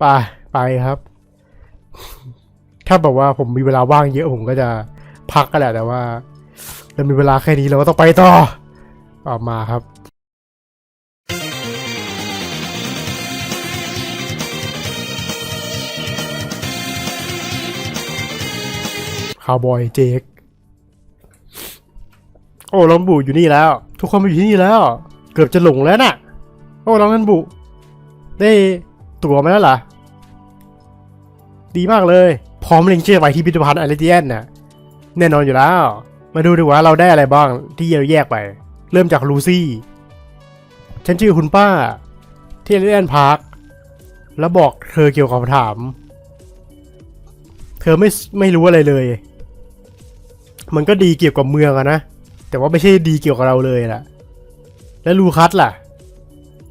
ไปไปครับ ถ้าแบบว่าผมมีเวลาว่างเยอะผมก็จะพักก็แหละแต่ว่าเรามีเวลาแค่นี้เราก็ต้องไปต่อออกมาครับคาวบอยเจคโอ้ลองบุอยู่นี่แล้ว ทุกคนมาอยู่ที่นี่แล้ว เกือบจะหลงแล้วน่ะ โอ้ลองนันบุได้ตั๋วมาแล้วเหรอ ดีมากเลย พร้อมเล็งเชื่อไปที่พิพิธภัณฑ์อาริเทียนน่ะแน่นอนอยู่แล้ว มาดูดีกว่าเราได้อะไรบ้างที่เราแยกไป เริ่มจากลูซี่ ฉันชื่อคุณป้า ที่อาริเทียนพาร์คแล้วบอกเธอเกี่ยวกับคำถาม เธอไม่ไม่รู้อะไรเลย มันก็ดีเกี่ยวกับเมืองอะนะ แต่ว่าไม่ใช่ดีเกี่ยวกับเราเลยล่ะ แล้วลูคัสล่ะ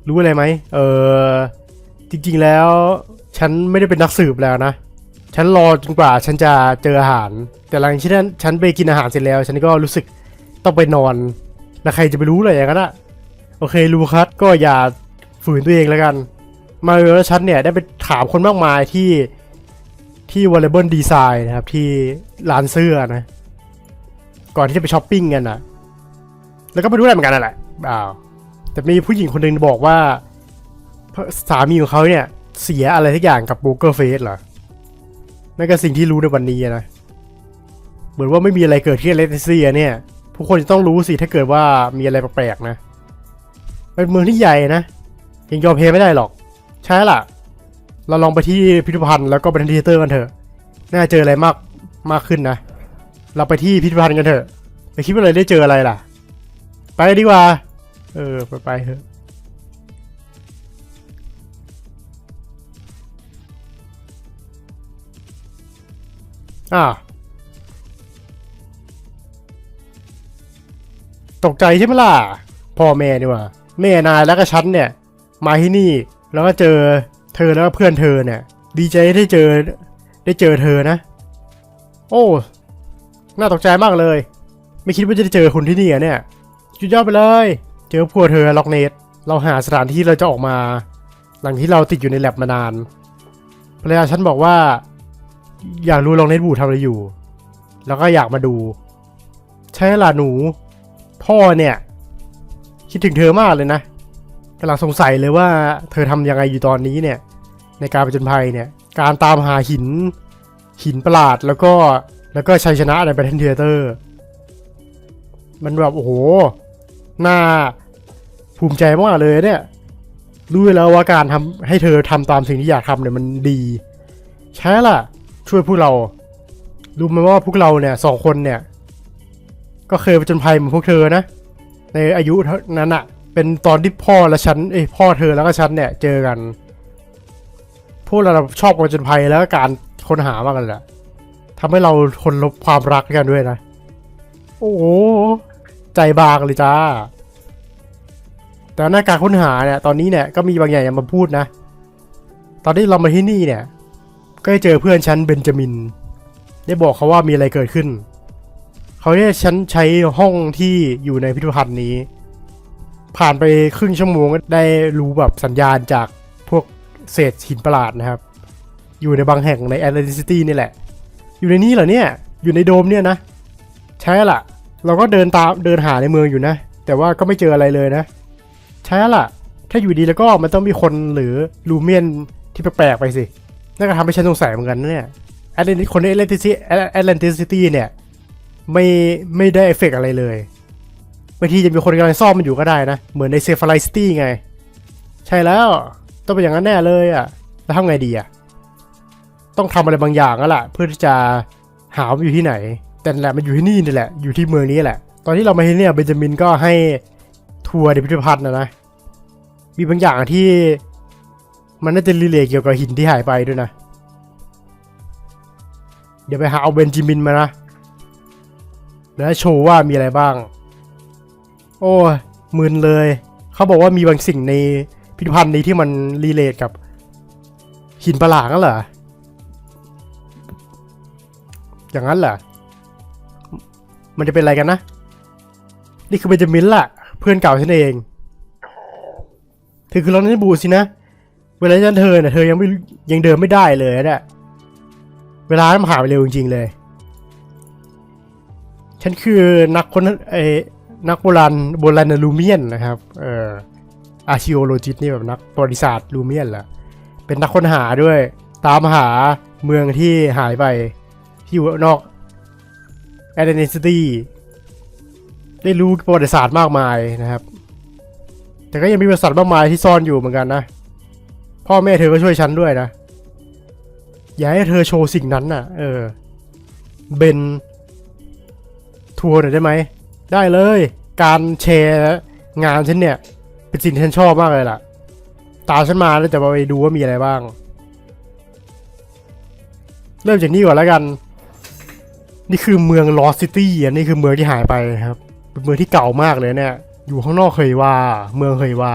รู้อะไรไหม เออ จริง ๆ แล้ว ฉันไม่ได้เป็นนักสืบแล้วนะ ฉันรอจนกว่าฉันจะเจออาหาร แต่หลังจากนั้นฉันไปกินอาหารเสร็จแล้ว ฉันก็รู้สึกต้องไปนอน แล้วใครจะไปรู้อะไรอย่างนั้นอะโอเคลูคัสก็อย่าฝืนตัวเองแล้วกัน มาเออฉันเนี่ยได้ไปถามคนมากมายที่ที่วอลเลย์บอลดีไซน์นะครับ ที่ร้านเสื้อนะ ก่อนที่จะไปช้อปปิ้งกันนะแล้วก็ไปรู้อะไรเหมือนกันนั่นแหละอ้าวแต่มีผู้หญิงคนหนึ่งบอกว่า สามีของเขาเนี่ย เสียอะไรทุกอย่างกับโบเกอร์เฟสเหรอ นั่นก็สิ่งที่รู้ในวันนี้นะ เหมือนว่าไม่มีอะไรเกิดที่เลตเซียเนี่ยผู้คนจะต้องรู้สิถ้าเกิดว่ามีอะไรแปลกๆนะ เป็นเมืองที่ใหญ่นะ ยังยอมแพ้ไม่ได้หรอก ใช่ล่ะ เราลองไปที่พิพิธภัณฑ์แล้วก็ไปที่เทเตอร์กันเถอะ น่าเจออะไรมากมากขึ้นนะ เราไปที่พิพิธภัณฑ์กันเถอะไปคิดว่าเราได้เจออะไรล่ะ ไปดีกว่า เออ ไปไปเถอะ อ่าตกใจใช่ไหมล่ะ พ่อแม่นี่ว่าแม่นายแล้วก็ฉันเนี่ย มาที่นี่แล้วก็เจอเธอแล้วก็เพื่อนเธอเนี่ย ดีใจได้เจอได้เจอเธอนะ โอ้น่าตกใจมากเลย ไม่คิดว่าจะได้เจอคุณที่นี่อะเนี่ยจุดยอดไปเลย เจอพวกเธอล็อกเนตเราหาสถานที่เราจะออกมา หลังที่เราติดอยู่ในแลบมานานภรรยาฉันบอกว่า อยากรู้ลองเนตบูทำอะไรอยู่ แล้วก็อยากมาดู ใช่ล่ะหนู พ่อเนี่ย คิดถึงเธอมากเลยนะกำลังสงสัยเลยว่า เธอทำยังไงอยู่ตอนนี้เนี่ย ในการประจนภัยเนี่ย การตามหาหิน หินประหลาดแล้วก็แล้วก็ชัยชนะในแบทเทิลเทเตอร์ มันแบบ โอ้โห น่าภูมิใจมากเลยเนี่ย รู้อยู่แล้วว่าการทำให้เธอทำตามสิ่งที่อยากทำเนี่ยมันดี ใช่ล่ะ ช่วยพวกเรา รู้ไหมว่าพวกเราเนี่ยสองคนเนี่ย ก็เคยไปจนภัยเหมือนพวกเธอนะ ในอายุเท่านั้นอะเป็นตอนที่พ่อและฉันเอ้พ่อเธอแล้วก็ฉันเนี่ยเจอกัน พวกเราชอบประจนภัยแล้วก็การค้นหามากกันแหละทำให้เราคนลบความรักกันด้วยนะ โอ้โหใจบางเลยจ้า แต่หน้าการค้นหาเนี่ย ตอนนี้เนี่ยก็มีบางอย่างอย่ามาพูดนะ ตอนที่เรามาที่นี่เนี่ย ก็ได้เจอเพื่อนฉันเบนจามิน ได้บอกเขาว่ามีอะไรเกิดขึ้น เขาเนี่ยฉันใช้ห้องที่อยู่ในพิพิธภัณฑ์นี้ ผ่านไปครึ่งชั่วโมงก็ได้รู้แบบสัญญาณจากพวกเศษหินประหลาดนะครับ อยู่ในบางแห่งในแอตแลนติซิตี้นี่แหละ อยู่ในนี้เหรอเนี่ย อยู่ในโดมเนี่ยนะ ใช่ละเราก็เดินตามเดินหาในเมืองอยู่นะ แต่ว่าก็ไม่เจออะไรเลยนะ ใช่ละถ้าอยู่ดีแล้วก็มันต้องมีคนหรือลูเมียนที่แปลกๆไปสิ นั่นก็ทำให้ฉันสงสัยเหมือนกันนะเนี่ยแอตแลนติคนในแอตแลนติซิแอตแลนติซิตี้เนี่ย ไม่ไม่ได้เอฟเฟกต์อะไรเลยบางทีจะมีคนกำลังซ่อมมันอยู่ก็ได้นะ เหมือนในเซฟไลซิตี้ไง ใช่แล้วต้องเป็นอย่างนั้นแน่เลยอะ แล้วทำไงดีอะ ต้องทำอะไรบางอย่างแล้วล่ะ เพื่อที่จะหาว่ามันอยู่ที่ไหน แต่แหละมันอยู่ที่นี่นี่แหละ อยู่ที่เมืองนี้แหละ ตอนที่เรามาที่เนี่ยเบนจามินก็ให้ทัวร์ในพิพิธภัณฑ์นะนะ มีบางอย่างที่ มันน่าจะรีเลทเกี่ยวกับหินที่หายไปด้วยนะ เดี๋ยวไปหาเอาเบนจามินมานะ แล้วโชว์ว่ามีอะไรบ้าง โอ้ยมึนเลย เขาบอกว่ามีบางสิ่งในพิพิธภัณฑ์นี้ที่มันรีเลทกับ หินประหลาดนั่นเหรอ อย่างนั้นเหรอ มันจะเป็นอะไรกันนะ นี่คือเบนจามินล่ะ เพื่อนเก่าฉันเองเธอคือลอนนี่บูสินะ เวลาฉันเธอเนี่ยเธอยังไม่ยังเดินไม่ได้เลยนะ เวลามันผ่านไปเร็วจริงๆเลย ฉันคือนักคนไอ้นักโบราณโบราณลูเมียนนะครับ เอ่ออาชิโอโลจิสนี่แบบนักประวัติศาสตร์ลูเมียนแหละเป็นนักค้นหาด้วย ตามหาเมืองที่หายไป ที่อยู่นอกแอดเนสตี้ได้รู้ประวัติศาสตร์มากมายนะครับ แต่ก็ยังมีบริษัทมากมายที่ซ่อนอยู่เหมือนกันนะ พ่อแม่เธอก็ช่วยฉันด้วยนะ อย่าให้เธอโชว์สิ่งนั้นน่ะ เออ เบน ทัวร์หน่อยได้ไหม ได้เลย การแชร์งานฉันเนี่ย เป็นสิ่งที่ฉันชอบมากเลยล่ะ ตามฉันมาแล้วจะไปดูว่ามีอะไรบ้าง เริ่มจากนี้ก่อนแล้วกัน นี่คือเมืองลอสซิตี้อันนี้คือเมืองที่หายไปครับ เป็นเมืองที่เก่ามากเลยเนี่ย อยู่ข้างนอกเคยว่า เมืองเคยว่า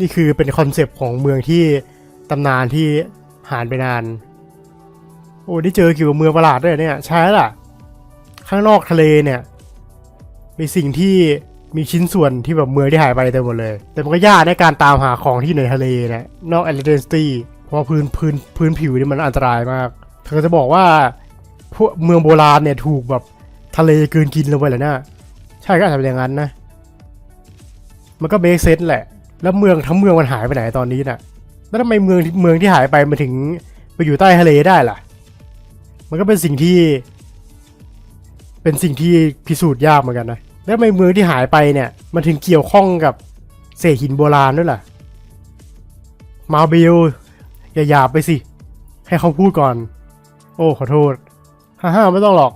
นี่คือเป็นคอนเซปต์ของเมืองที่ตำนานที่หายไปนาน อ้ได้เจอเกี่ยวกับเมืองประหลาดด้วยเนี่ย ใช่ล่ะ ข้างนอกทะเลเนี่ย มีสิ่งที่มีชิ้นส่วนที่แบบเมืองที่หายไปเต็มหมดเลย แต่มันก็ยากในการตามหาของที่อยู่ในทะเลนะนอกแอตแลนติสเพราะพื้นพื้นพื้นผิวนี่มันอันตรายมาก เธอจะบอกว่าพวกเมืองโบราณเนี่ยถูกแบบทะเลกลืนกินลงไปเลยนะใช่ก็อาจจะเป็นอย่างนั้นนะ มันก็เบสเซนแหละ แล้วเมืองทั้งเมืองมันหายไปไหนตอนนี้น่ะแล้วทำไมเมืองเมืองที่หายไปมาถึงไปอยู่ใต้ทะเลได้ล่ะ มันก็เป็นสิ่งที่ เป็นสิ่งที่พิสูจน์ยากเหมือนกันนะ แล้วทำไมเมืองที่หายไปเนี่ย มันถึงเกี่ยวข้องกับเศษหินโบราณด้วยล่ะ มาเบลอย่าหยาบไปสิ ให้เขาพูดก่อน โอ้ ขอโทษ ฮ่าฮ่าไม่ต้องหรอก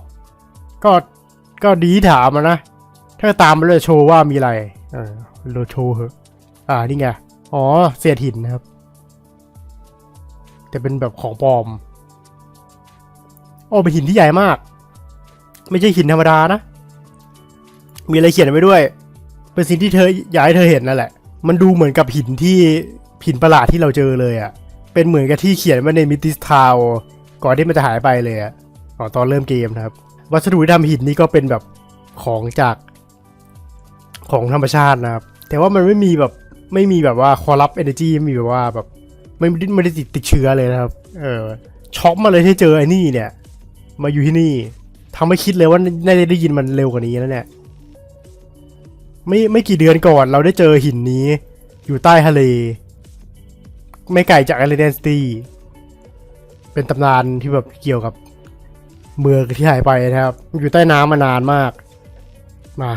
ก็ ก็ดีถามนะ ถ้าตามมาเลยโชว์ว่ามีอะไร เออเราโชว์เหอะ อ่า นี่ไง อ๋อ เศษหินนะครับ แต่เป็นแบบของปลอม อ้เป็นหินที่ใหญ่มาก ไม่ใช่หินธรรมดานะ มีอะไรเขียนไว้ด้วย เป็นสิ่งที่เธออยากให้เธอเห็นนั่นแหละ มันดูเหมือนกับหินที่หินประหลาดที่เราเจอเลยอะ่ะ เป็นเหมือนกับที่เขียนไว้ในมิติสทาวก่อนที่มันจะหายไปเลยอะ่ะอ๋อตอนเริ่มเกมนะครับ วัสดุที่ทำหินนี่ก็เป็นแบบของจากของธรรมชาตินะครับ แต่ว่ามันไม่มีแบบไม่มีแบบว่าคอรับเอเนจีไม่มีแบบว่าแบบไม่ได้ไม่ได้ติดติดเชื้อเลยนะครับ เออช็อกมาเลยที่เจอไอ้นี่เนี่ย มาอยู่ที่นี่ทำให้คิดเลยว่าน่าจะได้ยินมันเร็วกว่านี้แล้วเนี่ยไม่ไม่กี่เดือนก่อนเราได้เจอหินนี้ อยู่ใต้ทะเล ไม่ไกลจาก a อ d เดนสตีเป็นตำนานที่แบบเกี่ยวกับเมืองที่หายไปนะครับ อยู่ใต้น้ำมานานมาก มา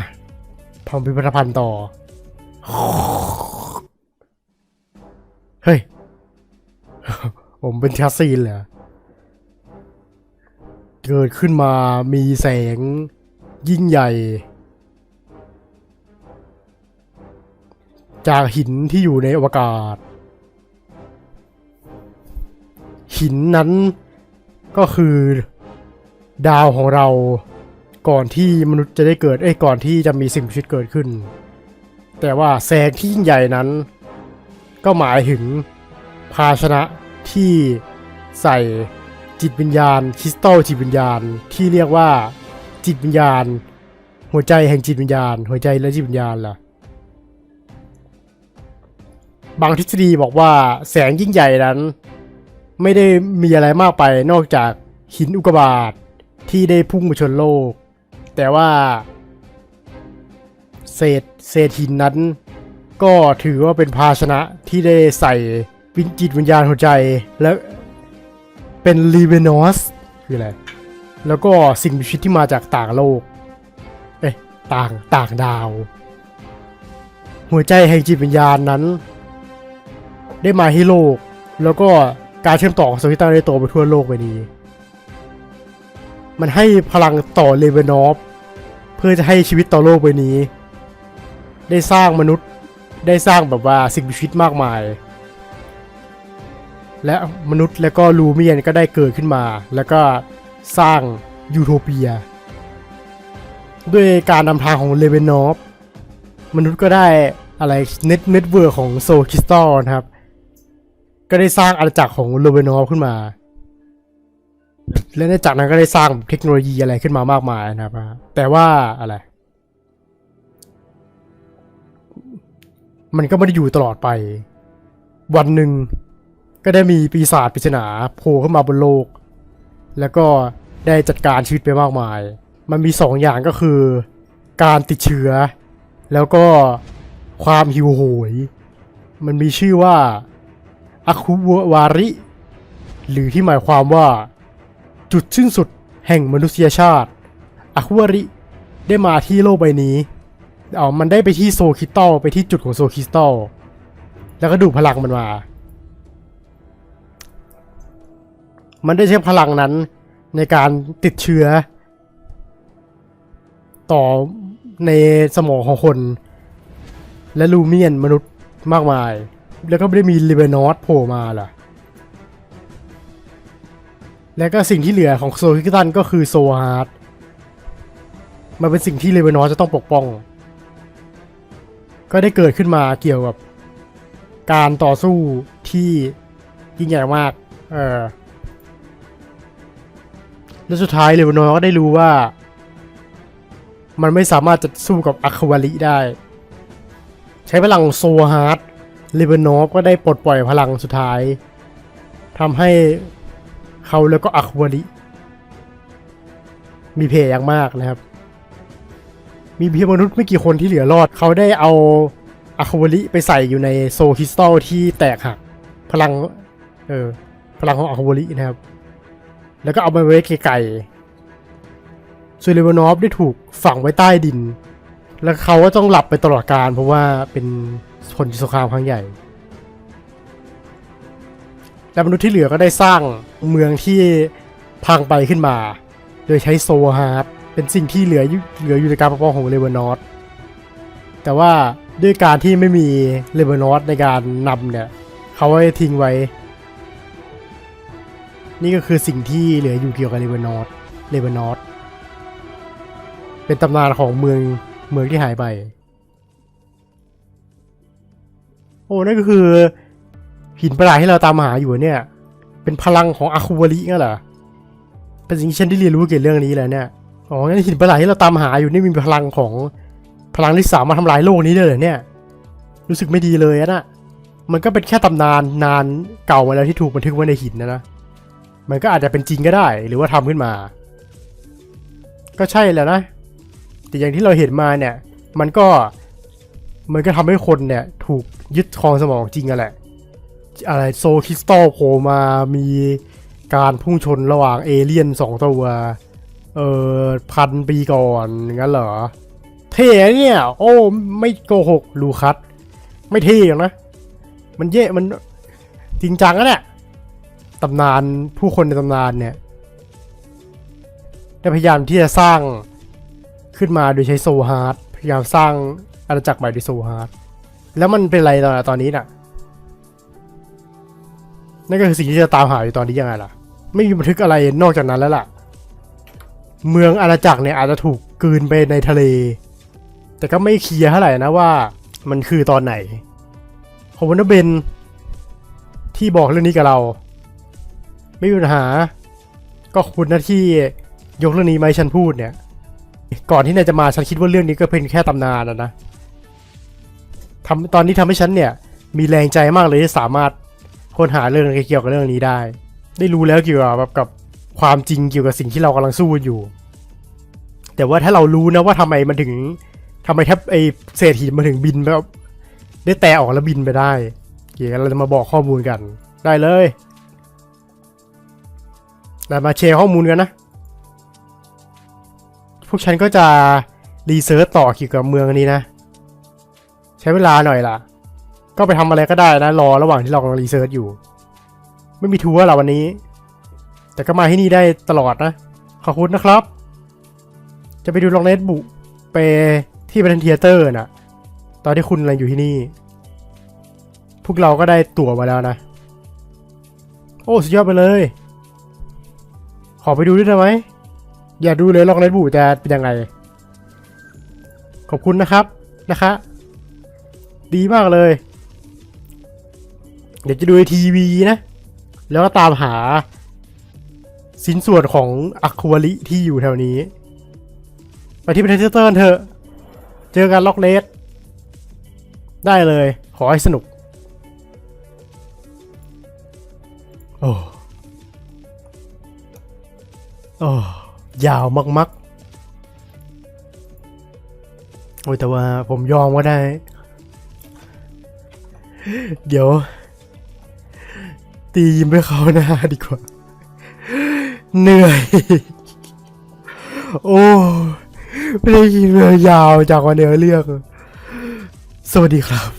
ทำพิพิธภัณฑ์ต่อ เฮ้ย ผมเป็นชาซีนเหรอ เกิดขึ้นมามีแสงยิ่งใหญ่ จากหินที่อยู่ในอวกาศ หินนั้นก็คือดาวของเราก่อนที่มนุษย์จะได้เกิดเอ้ยก่อนที่จะมีสิ่งมีชีวิตเกิดขึ้น แต่ว่าแสงที่ยิ่งใหญ่นั้น ก็หมายถึงภาชนะที่ใส่ จิตวิญญาณ คริสตัลจิตวิญญาณที่เรียกว่า จิตวิญญาณ หัวใจแห่งจิตวิญญาณ หัวใจและจิตวิญญาณล่ะบางทฤษฎีบอกว่าแสงยิ่งใหญ่นั้น ไม่ได้มีอะไรมากไปนอกจากหินอุกกาบาตที่ได้พุ่งมาชนโลก แต่ว่าเศษเศษหินนั้น ก็ถือว่าเป็นภาชนะที่ได้ใส่วิญจิตวิญญาณหัวใจและ เป็นลีเวนอสคืออะไร แล้วก็สิ่งมีชีวิตที่มาจากต่างโลก เอ๊ะต่างต่างดาว หัวใจแห่งจิตวิญญาณนั้น ได้มาให้โลก แล้วก็การเชื่อมต่อของสวิตเตอร์ได้โตไปทั่วโลกไปนี้ มันให้พลังต่อเลเวนอฟเพื่อจะให้ชีวิตต่อโลกใบนี้ ได้สร้างมนุษย์ได้สร้างแบบว่าสิ่งมีชีวิตมากมาย และมนุษย์แล้วก็ลูเมียนก็ได้เกิดขึ้นมา แล้วก็สร้างยูโทเปีย ด้วยการนำทางของเลเวนอฟมนุษย์ก็ได้อะไรเน็ตเน็ตเวิร์ของโซคิสตัลนะครับ ก็ได้สร้างอาณาจักรของเลเวนอฟขึ้นมา และในจากนั้นก็ได้สร้างเทคโนโลยีอะไรขึ้นมามากมายนะครับ แต่ว่าอะไร มันก็ไม่ได้อยู่ตลอดไป วันหนึ่ง ก็ได้มีปีศาจปริศนาโผล่ขึ้นมาบนโลก แล้วก็ได้จัดการชีวิตไปมากมาย มันมีสองอย่างก็คือ การติดเชื้อ แล้วก็ความหิวโหย มันมีชื่อว่าอาคุวาริ หรือที่หมายความว่า จุดสิ้นสุดแห่งมนุษยชาติอาคุวาริได้มาที่โลกใบนี้เอามันได้ไปที่โซคิสตัลไปที่จุดของโซคิสตัลแล้วก็ดูพลังมันมา มันได้ใช้พลังนั้นในการติดเชื้อ ต่อในสมองของคน และลูเมียนมนุษย์มากมาย แล้วก็ไม่ได้มีลิเบนอสโผล่มาล่ะ แล้วก็สิ่งที่เหลือของโซคิตันก็คือโซฮาร์ดมันเป็นสิ่งที่เลเวนอสจะต้องปกป้อง ก็ได้เกิดขึ้นมาเกี่ยวกับการต่อสู้ที่ยิ่งใหญ่มาก เออ แล้วสุดท้ายเลเวนอสก็ได้รู้ว่า มันไม่สามารถจะสู้กับอะควาลิได้ ใช้พลังโซฮาร์ดเลเวนอสก็ได้ปลดปล่อยพลังสุดท้ายทำให้เขาแล้วก็อะควาลิมีเพย์อย่างมากนะครับ มีเพียงมนุษย์ไม่กี่คนที่เหลือรอด เขาได้เอาอะควาลิไปใส่อยู่ในโซคริสตัลที่แตกหักพลัง เออ พลังของอะควาลินะครับ แล้วก็เอาไปไว้ไกลๆส่วนเลวานอฟได้ถูกฝังไว้ใต้ดิน แล้วเขาก็ต้องหลับไปตลอดการเพราะว่าเป็นผลสงครามครั้งใหญ่และมนุษย์ที่เหลือก็ได้สร้างเมืองที่พังไปขึ้นมา โดยใช้โซฮาร์ดเป็นสิ่งที่เหลือเหลืออยู่ในการปกป้องของเลเวนอสแต่ว่าด้วยการที่ไม่มีเลเวนอสในการนำเนี่ย เขาได้ทิ้งไว้ นี่ก็คือสิ่งที่เหลืออยู่เกี่ยวกับเลเวนอสเลเวนอสเป็นตำนานของเมืองเมืองที่หายไป โอ้นั่นก็คือ หินประหลาดที่เราตามหาอยู่เนี่ย เป็นพลังของอะควาริงั้นเหรอเป็นสิ่งที่ฉันได้เรียนรู้เกี่ยวกับเรื่องนี้แหละเนี่ยอ๋องั้นหินประหลาดที่เราตามหาอยู่นี่มีพลังของพลังที่สามารถทำลายโลกนี้ได้เลยเนี่ย รู้สึกไม่ดีเลยนะมันก็เป็นแค่ตำนานนานเก่ามาแล้วที่ถูกบันทึกไว้ในหินนะนะ มันก็อาจจะเป็นจริงก็ได้ หรือว่าทำขึ้นมา ก็ใช่แล้วนะ แต่อย่างที่เราเห็นมาเนี่ย มันก็มันก็ทำให้คนเนี่ย ถูกยึดครองสมองจริงอะแหละ อะไรโซคริสตัลโผล่มามีการพุ่งชนระหว่างเอเลี่ยนสองตัวเออพันปีก่อนงั้นเหรอ เท่เนี่ย โอ้ ไม่โกหกลูคัสไม่เท่หรอกนะ มันเย่มันจริงจังอะเนี่ย ตำนานผู้คนในตำนานเนี่ยได้พยายามที่จะสร้างขึ้นมาโดยใช้โซฮาร์ดพยายามสร้างอาณาจักรใหม่ด้วยโซฮาร์ดแล้วมันเป็นอะไรตอนตอนนี้น่ะ นั่นก็คือสิ่งที่จะตามหาอยู่ตอนนี้ยังไงล่ะ ไม่มีบันทึกอะไรนอกจากนั้นแล้วล่ะ เมืองอาณาจักรเนี่ยอาจจะถูกกลืนไปในทะเล แต่ก็ไม่เคลียร์เท่าไหร่นะว่ามันคือตอนไหนขอบคุณนะเบนที่บอกเรื่องนี้กับเรา ไม่มีปัญหา ก็คุณนะที่ยกเรื่องนี้มาให้ฉันพูดเนี่ย ก่อนที่นายจะมาฉันคิดว่าเรื่องนี้ก็เป็นแค่ตำนานนะนะทำตอนนี้ทำให้ฉันเนี่ย มีแรงใจมากเลยที่สามารถค้นหาเรื่องเกี่ยวกับเรื่องนี้ได้ ได้รู้แล้วเกี่ยวกับแบบกับความจริงเกี่ยวกับสิ่งที่เรากำลังสู้อยู่ แต่ว่าถ้าเรารู้นะว่าทำไมมันถึงทำไมแทบไอเศษหินมาถึงบินแบบได้แต่ออกแล้วบินไปได้ เกี่ยวกับเราจะมาบอกข้อมูลกัน ได้เลย เรามาแชร์ข้อมูลกันนะ พวกฉันก็จะรีเสิร์ชต่อเกี่ยวกับเมืองนี้นะ ใช้เวลาหน่อยล่ะ ก็ไปทำอะไรก็ได้นะ รอระหว่างที่เรากำลังรีเสิร์ชอยู่ ไม่มีทัวร์หรอวันนี้ แต่ก็มาที่นี่ได้ตลอดนะ ขอบคุณนะครับ จะไปดูลองเนตบุไปที่ประเทนเทเตอร์น่ะตอนที่คุณอะไรอยู่ที่นี่ พวกเราก็ได้ตั๋วมาแล้วนะ โอ้ สุดยอดไปเลย ขอไปดูด้วยได้ไหมอย่าดูเลยลองเล่นบูจะเป็นยังไง ขอบคุณนะครับนะคะ ดีมากเลย เดี๋ยวจะดูทีวีนะ แล้วก็ตามหา สินส่วนของอะควาลิที่อยู่แถวนี้ ไปที่ประเทศเตอร์เถอะ เจอกันล็อกเลสได้เลย ขอให้สนุก โอ้ โอ้ยาวมักๆ โอ้ยแต่ว่าผมยอมก็ได้ เดี๋ยว ตียิ้มให้เขาหน้าดีกว่า เหนื่อย โอ้ไม่ได้ยินเลยยาวจากวันเนื้อเรื่อง สวัสดีครับ